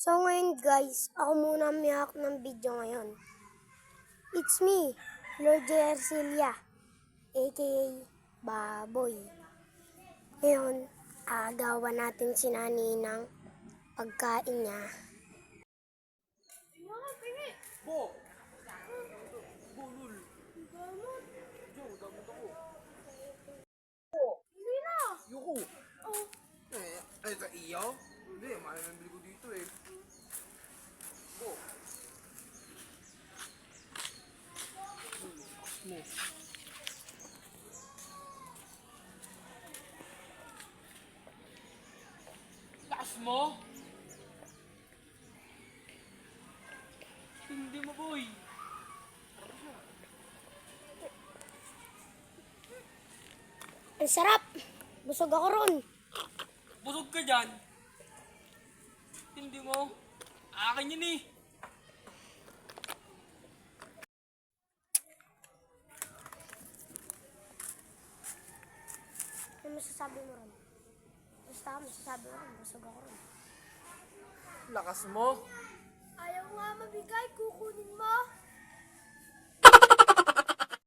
So ngayon guys, ako muna may hawak ng video ngayon. It's me, Lord J. Arcilia, aka Baboy. Ngayon, agawan natin si Nani ng pagkain niya. Bo! Bo, lul. Jo, damot ako. Hindi na! Yuko! Oh, Eh, iyo? Hindi, mahal na bili ko dito eh. Bo! Mo. Lakas mo? Hindi mo, boy. ang sarap! Busog ako ron. Busog ka dyan. Mo. Akin yun eh. Ano masasabi mo ron? Basta masasabi mo ron, busog ako ron. Lakas mo.